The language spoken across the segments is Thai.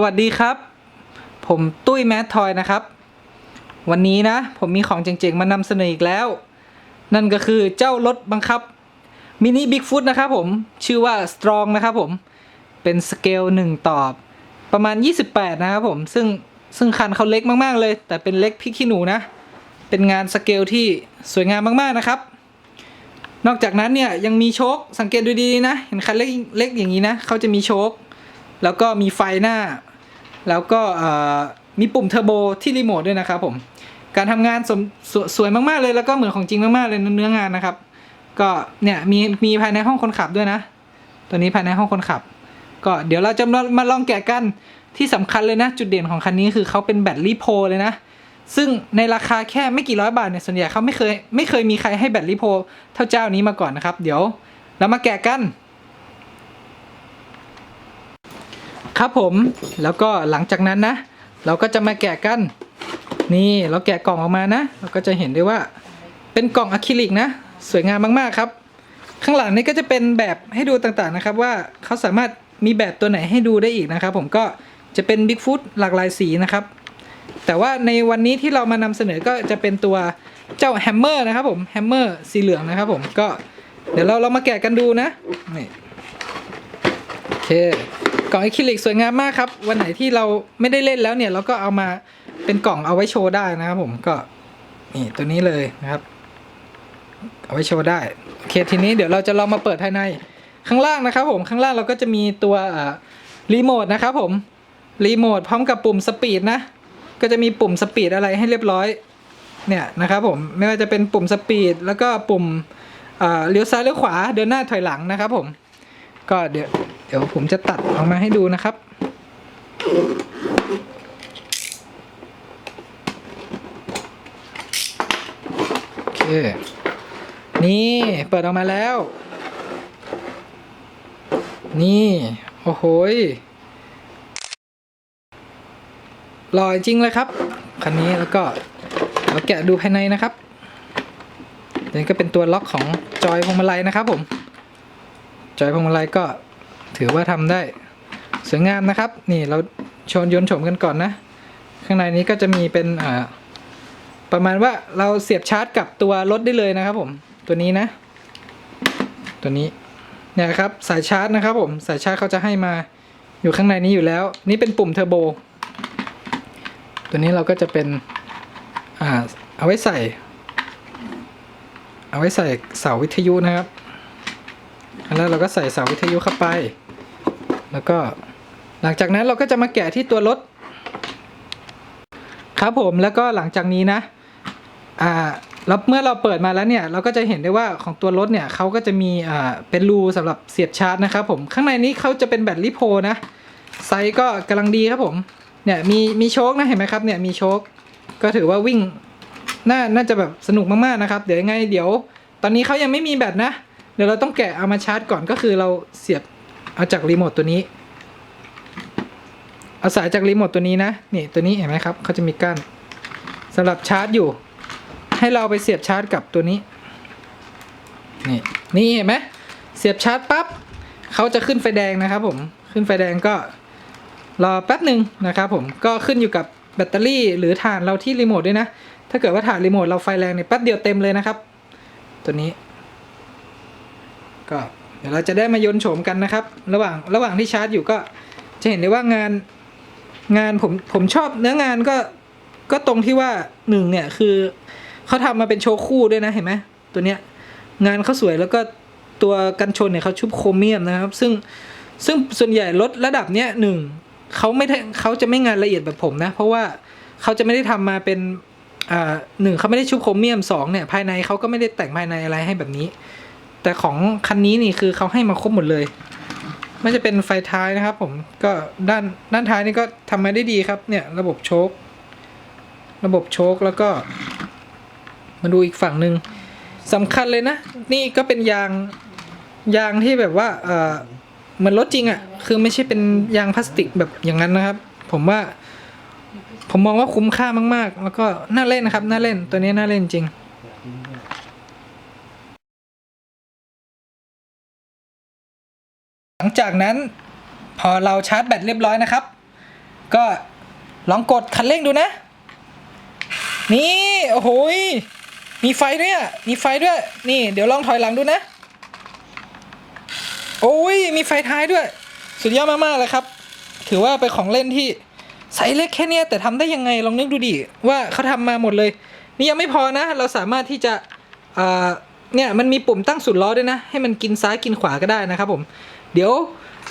สวัสดีครับ ผมตุ้ยแมททอยนะครับ วันนี้นะ ผมมีของเจ๋งๆ มานำเสนออีกแล้ว นั่นก็คือเจ้ารถบังคับมินิบิ๊กฟุตนะครับผม ชื่อว่า Strong นะครับผม เป็นสเกล1ต่อประมาณ 28 นะครับผม ซึ่งซึ่งคันเขาเล็กมากๆเลย แต่เป็นเล็กพริกขี้หนูนะ เป็นงานสเกลที่สวยงามมากๆนะครับ นอกจากนั้นเนี่ยยังมีโชคสังเกตดูดีๆนะ เห็นคันเล็กเล็กอย่างนี้นะเขาจะมีโชคแล้วก็มีไฟหน้า แล้วก็มีปุ่มเทอร์โบที่รีโมทด้วยนะครับผม การทำงานสสสวยมากๆเลยแล้วก็เหมือนของจริงมากๆเลยเนื้องานนะครับ ก็เนี่ยมีมีภายในห้องคนขับด้วยนะ ตัวนี้ภายในห้องคนขับ ก็เดี๋ยวเราจะมามาลองแกะกันที่สำคัญเลยนะ จุดเด่นของคันนี้คือเขาเป็นแบตลิโพเลยนะซึ่งในราคาแค่ไม่กี่ร้อยบาทเนี่ยส่วนใหญ่เขาไม่เคยไม่เคยมีใครให้แบตลิโพเท่าเจ้านี้มาก่อนนะครับ เดี๋ยวเรามาแกะกัน ครับผมแล้วก็หลังจากนั้นนะ เราก็จะมาแกะกัน นี่เราแกะกล่องออกมานะ เราก็จะเห็นได้ว่าเป็นกล่องอะคริลิกนะ สวยงามมากๆครับ ข้างหลังนี้ก็จะเป็นแบบให้ดูต่างๆนะครับ ว่าเขาสามารถมีแบบตัวไหนให้ดูได้อีกนะครับ ผมก็จะเป็น Bigfoot หลากหลายสีนะครับ แต่ว่าในวันนี้ที่เรามานำเสนอก็จะเป็นตัวเจ้าแฮมเมอร์นะครับผมแฮมเมอร์สีเหลืองนะครับผมก็เดี๋ยวเราเรามาแกะกันดูนะนี่โอเค กล่องอะคริลิกสวยงามมากครับ วันไหนที่เราไม่ได้เล่นแล้วเนี่ย เราก็เอามาเป็นกล่องเอาไว้โชว์ได้นะครับผมก็นี่ตัวนี้เลยนะครับ เอาไว้โชว์ได้โอเคทีนี้เดี๋ยวเราจะลองมาเปิดภายในข้างล่างนะครับผมข้างล่างเราก็จะมีตัวรีโมทนะครับผมรีโมทพร้อมกับปุ่มสปีดนะก็จะมีปุ่มสปีดอะไรให้เรียบร้อยเนี่ยนะครับผมไม่ว่าจะเป็นปุ่มสปีดแล้วก็ปุ่มเลี้ยวซ้ายเลี้ยวขวาเดินหน้าถอยหลังนะครับผมก็เดี๋ยว เดี๋ยวผมจะตัดออกมาให้ดูนะครับ โอเค นี่เปิดออกมาแล้ว นี่ โอ้โหหล่อจริงเลยครับคันนี้แล้วก็เราแกะดูภายในนะครับนี่ก็เป็นตัวล็อกของจอยพวงมาลัยนะครับผม จอยพวงมาลัยก็ ถือว่าทำได้สวยงามนะครับ นี่เราชนยนต์โฉมกันก่อนนะ ข้างในนี้ก็จะมีเป็นอ่าประมาณว่าเราเสียบชาร์จกับตัวรถได้เลยนะครับผมตัวนี้นะ ตัวนี้เนี่ยครับสายชาร์จนะครับผมสายชาร์จเขาจะให้มาอยู่ข้างในนี้อยู่แล้ว นี่เป็นปุ่มเทอร์โบตัวนี้เราก็จะเป็นอ่าเอาไว้ใส่ เอาไว้ใส่เสาวิทยุนะครับ แล้วเราก็ใส่เสาวิทยุเข้าไป แล้วก็หลังจากนั้นเราก็จะมาแกะที่ตัวรถ ครับผมแล้วก็หลังจากนี้นะอ่าแล้วเมื่อเราเปิดมาแล้วเนี่ยเราก็จะเห็นได้ว่าของตัวรถเนี่ยเขาก็จะมีอ่าเป็นรูสำหรับเสียบชาร์จนะครับผมข้างในนี้เขาจะเป็นแบตลิโพนะไซส์ก็กำลังดีครับผมเนี่ยมีมีโชคนะเห็นไหมครับเนี่ยมีโชคก็ถือว่าวิ่งน่าน่าจะแบบสนุกมากๆนะครับ เดี๋ยวยังไงเดี๋ยว ตอนนี้เขายังไม่มีแบตนะ ดี๋ยวเราต้องแกะเอามาชาร์จก่อนก็คือเราเสียบเอาจากรีโมทตัวนี้ เอาสายจากรีโมทตัวนี้นะนี่ตัวนี้เห็นไหมครับเขาจะมีก้านสำหรับชาร์จอยู่ ให้เราไปเสียบชาร์จกับตัวนี้ นี่นี่เห็นไหมเสียบชาร์จปั๊บเขาจะขึ้นไฟแดงนะครับผมขึ้นไฟแดงก็รอแป๊บหนึ่งนะครับผมก็ขึ้นอยู่กับแบตเตอรี่หรือฐานเราที่รีโมทด้วยนะ ถ้าเกิดว่าฐานรีโมทเราไฟแรงเนี่ยแป๊บเดียวเต็มเลยนะครับ ตัวนี้ ก็เดี๋ยวเราจะได้มายนโฉมกันนะครับ ระหว่างระหว่างที่ชาร์จอยู่ก็จะเห็นได้ว่างานงานผมผมชอบเนื้องานก็ก็ตรงที่ว่าหนึ่งเนี่ยคือเขาทำมาเป็นโชว์คู่ด้วยนะเห็นไหมตัวเนี้ยงานเขาสวยแล้วก็ตัวกันชนเนี่ยเขาชุบโครเมียมนะครับ ซึ่งซึ่งส่วนใหญ่รถระดับเนี้ยหนึ่งเขาไม่เขาจะไม่งานละเอียดแบบผมนะ เพราะว่าเขาจะไม่ได้ทำมาเป็นอ่าหนึ่งเขาไม่ได้ชุบโครเมียมสองเนี่ยภายในเขาก็ไม่ได้แต่งภายในอะไรให้แบบนี้ แต่ของคันนี้นี่คือเขาให้มาครบหมดเลยไม่จะเป็นไฟท้ายนะครับ ผมก็ด้านด้านท้ายนี่ก็ทำมาได้ดีครับเนี่ย ระบบโชคระบบโชคแล้วก็ มาดูอีกฝั่งหนึ่งสำคัญเลยนะ นี่ก็เป็นยางยางที่แบบว่าเออเหมือนรถจริงอะ่ะ คือไม่ใช่เป็นยางพลาสติกแบบอย่างนั้นนะครับ ผมว่า ผมมองว่าคุ้มค่ามาก ๆ แล้วก็น่าเล่นนะครับ น่าเล่นตัวนี้น่าเล่นจริง หลังจากนั้นพอเราชาร์จแบตเรียบร้อยนะครับ ก็ลองกดคันเร่งดูนะ นี่โอ้โหยมีไฟด้วยมีไฟด้วย นี่ เดี๋ยวลองถอยหลังดูนะ โอ้ยมีไฟท้ายด้วย สุดยอดมากๆเลยครับ ถือว่าเป็นของเล่นที่ไซส์เล็กแค่เนี้ยแต่ทำได้ยังไงลองนึกดูดิว่าเขาทำมาหมดเลย นี่ยังไม่พอนะ เราสามารถที่จะอ่าเนี่ยมันมีปุ่มตั้งสุดล้อด้วยนะ ให้มันกินซ้ายกินขวาก็ได้นะครับผม เดี๋ยว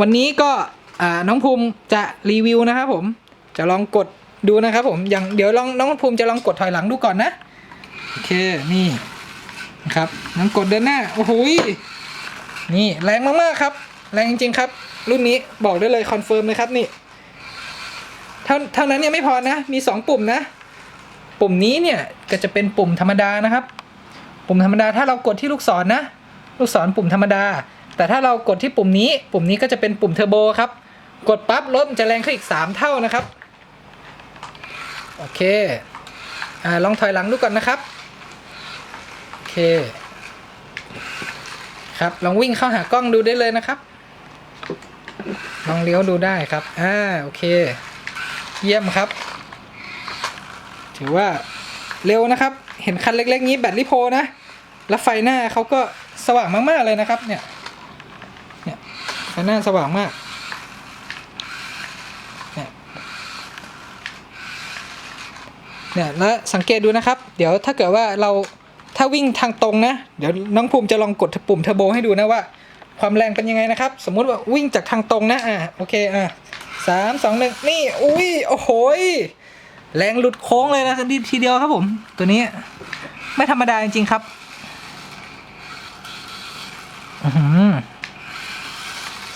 วันนี้ก็น้องภูมิจะรีวิวนะครับผม จะลองกดดูนะครับผม อย่างเดี๋ยวลองน้องภูมิจะลองกดถอยหลังดูก่อนนะ โอเค นี่นะครับน้องกดเดินหน้า โอ้โหยนี่แรงมากๆครับ แรงจริงๆครับ รุ่นนี้บอกได้เลยคอนเฟิร์มเลยครับนี่ เท่าเท่านั้นยังไม่พอนะ มี 2 ปุ่มนะ ปุ่มนี้เนี่ยก็จะเป็นปุ่มธรรมดานะครับ ปุ่มธรรมดาถ้าเรากดที่ลูกศรนะลูกศรปุ่มธรรมดา แต่ถ้าเรากดที่ปุ่มนี้ปุ่มนี้ก็จะเป็นปุ่มเทอร์โบครับ กดปั๊บรถมันจะแรงขึ้นอีก 3 เท่านะครับ โอเคอลองถอยหลังดูก่อนนะครับ โอเค ครับ ลองวิ่งเข้าหากล้องดูได้เลยนะครับ ลองเลี้ยวดูได้ครับ อ่า โอเค เยี่ยมครับ ถือว่าเร็วนะครับ เห็นคันเล็กๆนี้แบตลิโพนะ แล้วไฟหน้าเขาก็สว่างมากๆเลยนะครับเนี่ย เนี่ยไฟหน้าสว่างมากเนี่ยเนี่ยแล้วสังเกตดูนะครับ เดี๋ยวถ้าเกิดว่าเราถ้าวิ่งทางตรงนะ เดี๋ยวน้องภูมิจะลองกดปุ่มเทอร์โบให้ดูนะว่า ความแรงเป็นยังไงนะครับ สมมุติว่าวิ่งจากทางตรงนะอะโอเคอะสามสองหนึ่งนี่อุ้ยโอ้โหแรงหลุดโค้งเลยนะทีเดียวครับผมตัวนี้ไม่ธรรมดาจริงๆครับ อื้อหือ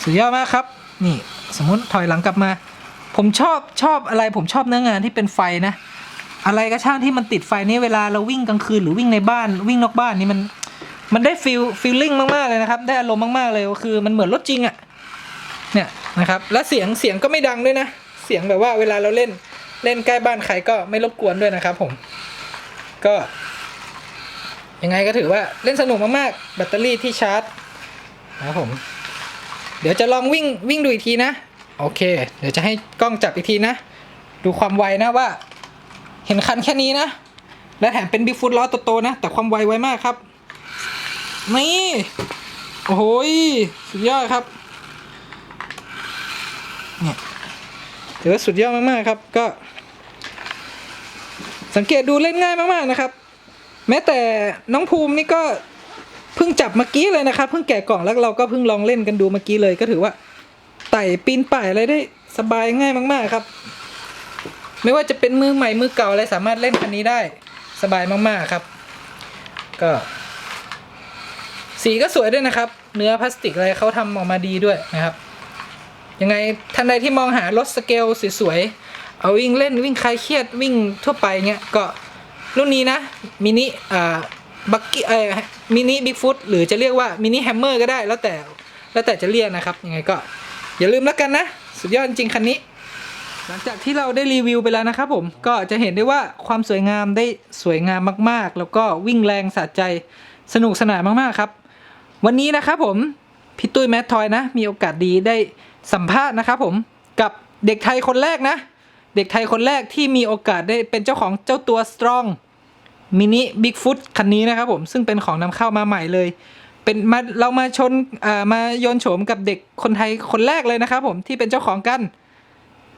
สุดยอดมากครับ นี่สมมติถอยหลังกลับมา ผมชอบชอบอะไรผมชอบเนื้องานที่เป็นไฟนะ อะไรก็ช่างที่มันติดไฟนี่เวลาเราวิ่งกลางคืนหรือวิ่งในบ้านวิ่งนอกบ้านนี่มันมันได้ฟีลฟีลลิ่งมากๆเลยนะครับ ได้อารมณ์มากๆเลยคือมันเหมือนรถจริงอะ่ะเนี่ยนะครับแล้วเสียงเสียงก็ไม่ดังด้วยนะ เสียงแบบว่าเวลาเราเล่นเล่นใกล้บ้านใครก็ไม่รบกวนด้วยนะครับ ผม ก็ยังไงก็ถือว่าเล่นสนุกมากๆแบตเตอรี่ที่ชาร์จนะครับผม เดี๋ยวจะลองวิ่งวิ่งดูอีกทีนะ โอเค เดี๋ยวจะให้กล้องจับอีกทีนะ ดูความไวนะว่า เห็นคันแค่นี้นะ และแถมเป็นบิ๊กฟุตล้อโตๆนะ แต่ความไวไวมากครับ นี่ โอ้โหสุดยอดครับเนี่ยถือว่าสุดยอดมากๆครับ ก็ สังเกตดูเล่นง่ายมากๆนะครับ แม้แต่น้องภูมินี่ก็ เพิ่งจับเมื่อกี้เลยนะครับเพิ่งแกะกล่องแล้วเราก็เพิ่งลองเล่นกันดูเมื่อกี้เลยก็ถือว่าไต่ปีนป่ายอะไรได้สบายง่ายมากๆครับ ไม่ว่าจะเป็นมือใหม่มือเก่าอะไรสามารถเล่นคันนี้ได้สบายมากๆครับ ก็ สีก็สวยด้วยนะครับ เนื้อพลาสติกอะไรเขาทำออกมาดีด้วยนะครับ ยังไงท่านใดที่มองหารถสเกลสวยๆเอาวิ่งเล่นวิ่งคลายเครียดวิ่งทั่วไปเงี้ยก็รุ่นนี้นะมินิอ่า บักกี้เอ่อมินิบิ๊กฟุตหรือจะเรียกว่ามินิแฮมเมอร์ก็ได้แล้วแต่แล้วแต่จะเรียกนะครับยังไงก็อย่าลืมแล้วกันนะ สุดยอดจริงคันนี้ หลังจากที่เราได้รีวิวไปแล้วนะครับผมก็จะเห็นได้ว่าความสวยงามได้สวยงามมากๆ แล้วก็วิ่งแรงสะใจสนุกสนานมากๆครับ วันนี้นะครับผมพี่ตุ้ยแมททอยนะ มีโอกาสดีได้สัมภาษณ์นะครับผมกับเด็กไทยคนแรกนะ เด็กไทยคนแรกที่มีโอกาสได้เป็นเจ้าของเจ้าตัว Strong มินิบิ๊กฟุตคันนี้นะครับผมซึ่งเป็นของนำเข้ามาใหม่เลย เป็นมาเรามาชนอ่ามาโยนโฉมกับเด็กคนไทยคนแรกเลยนะครับผมที่เป็นเจ้าของกัน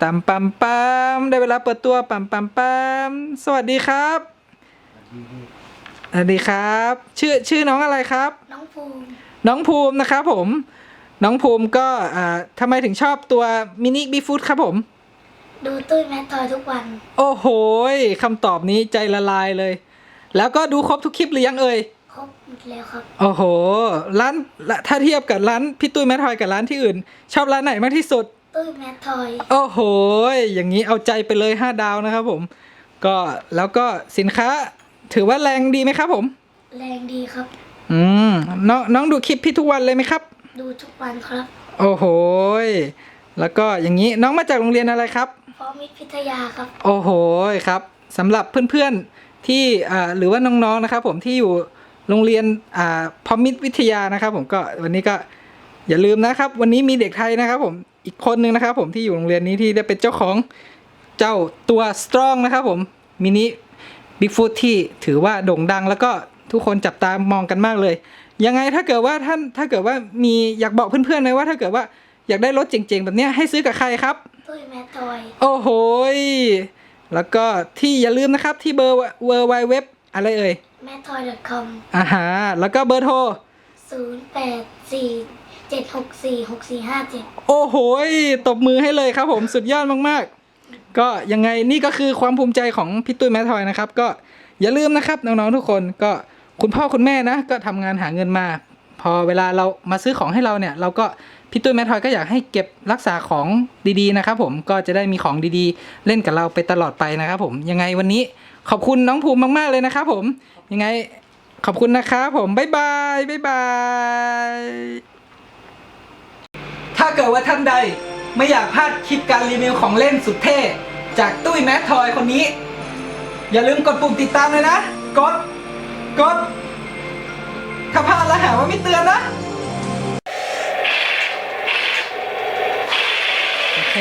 ตามปัมปัมได้เวลาเปิดตัวปัมปัมปัมสวัสดีครับสวัสดีครับ ชื่อชื่อน้องอะไรครับ น้องภูมิ น้องภูมินะครับผม น้องภูมิก็อ่าทำไมถึงชอบตัวมินิบีฟูดครับผม ดูตุ้ยแมททอยทุกวัน โอ้โหยคำตอบนี้ใจละลายเลย แล้วก็ดูครบทุกคลิปหรือยังเอ่ย ครบหมดแล้วครับ โอ้โห ร้านละถ้าเทียบกับร้านพี่ตุ้ยแมททอยกับร้านที่อื่น ชอบร้านไหนมากที่สุด ตุ้ยแมททอย โอ้โห อย่างนี้เอาใจไปเลย 5 ดาวนะครับผม ก็แล้วก็สินค้าถือว่าแรงดีไหมครับผม แรงดีครับ อืมน้องน้องดูคลิปพี่ทุกวันเลยไหมครับ ดูทุกวันครับ โอ้โห แล้วก็อย่างนี้น้องมาจากโรงเรียนอะไรครับ พร้อมมิตรพิทยาครับ โอ้โหครับสำหรับเพื่อนๆ ที่อ่าหรือว่าน้องๆนะครับ ผมที่อยู่โรงเรียนอ่าพอมิตรวิทยานะครับ ผมก็วันนี้ก็อย่าลืมนะครับ วันนี้มีเด็กไทยนะครับ ผมอีกคนนึงนะครับ ผมที่อยู่โรงเรียนนี้ที่ได้เป็นเจ้าของเจ้าตัว strong นะครับ ผมมินิบิ๊กฟุตที่ถือว่าโด่งดัง แล้วก็ทุกคนจับตามองกันมากเลย ยังไงถ้าเกิดว่าท่านถ้าเกิดว่ามีอยากบอกเพื่อนๆเลยว่า ถ้าเกิดว่าอยากได้รถเจ๋งๆ แบบเนี้ยให้ซื้อกับใครครับตุ้ยแมททอยโอ้โหย แล้วก็ที่อย่าลืมนะครับที่เบอร์เวอร์ไวเว็บอะไรเอ่ยแมททอย .com อ่าฮะแล้วก็เบอร์โทรศูนย์แปดสี่เจ็ดหกสี่หกสี่ห้าเจ็ดโอ้โหยตบมือให้เลยครับผมสุดยอดมากๆ ก็ยังไงนี่ก็คือความภูมิใจของพี่ตุ้ยแมททอยนะครับ ก็อย่าลืมนะครับน้องๆทุกคนก็คุณพ่อคุณแม่นะ ก็ทำงานหาเงินมา พอเวลาเรามาซื้อของให้เราเนี่ย เราก็พี่ตุ้ยแมททอยก็อยากให้เก็บรักษาของดีๆนะครับผมก็จะได้มีของดีๆ เล่นกับเราไปตลอดไปนะครับผมยังไงวันนี้ขอบคุณน้องภูมิมาก ๆ เลยนะครับผมยังไงขอบคุณนะครับผมบ๊ายบายบ๊ายบายถ้าเกิดว่าท่านใดไม่อยากพลาดคลิปการรีวิวของเล่นสุดเท่จากตุ้ยแมททอยคนนี้ อย่าลืมกดปุ่มติดตามเลยนะ กด กด ถ้าพลาดแล้วหาว่าไม่เตือนนะ โอเค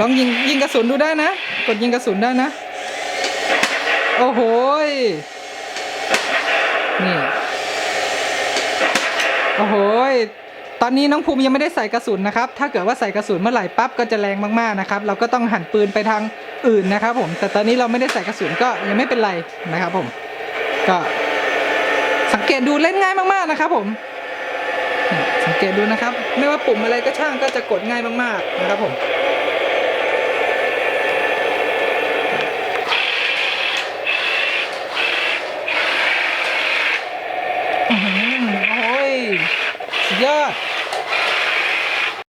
ลองยิงยิงกระสุนดูได้นะ กดยิงกระสุนได้นะ โอ้โหยนี่ โอ้โหยตอนนี้น้องภูมิยังไม่ได้ใส่กระสุนนะครับ ถ้าเกิดว่าใส่กระสุนเมื่อไหร่ปั๊บก็จะแรงมากๆนะครับ เราก็ต้องหันปืนไปทางอื่นนะครับผม แต่ตอนนี้เราไม่ได้ใส่กระสุนก็ยังไม่เป็นไรนะครับผม ก็ สังเกตดูเล่นง่ายมากๆนะครับผม สังเกตดูนะครับ ไม่ว่าปุ่มอะไรก็ช่างก็จะกดง่ายมากๆนะครับผมโอ้ยสุดยอด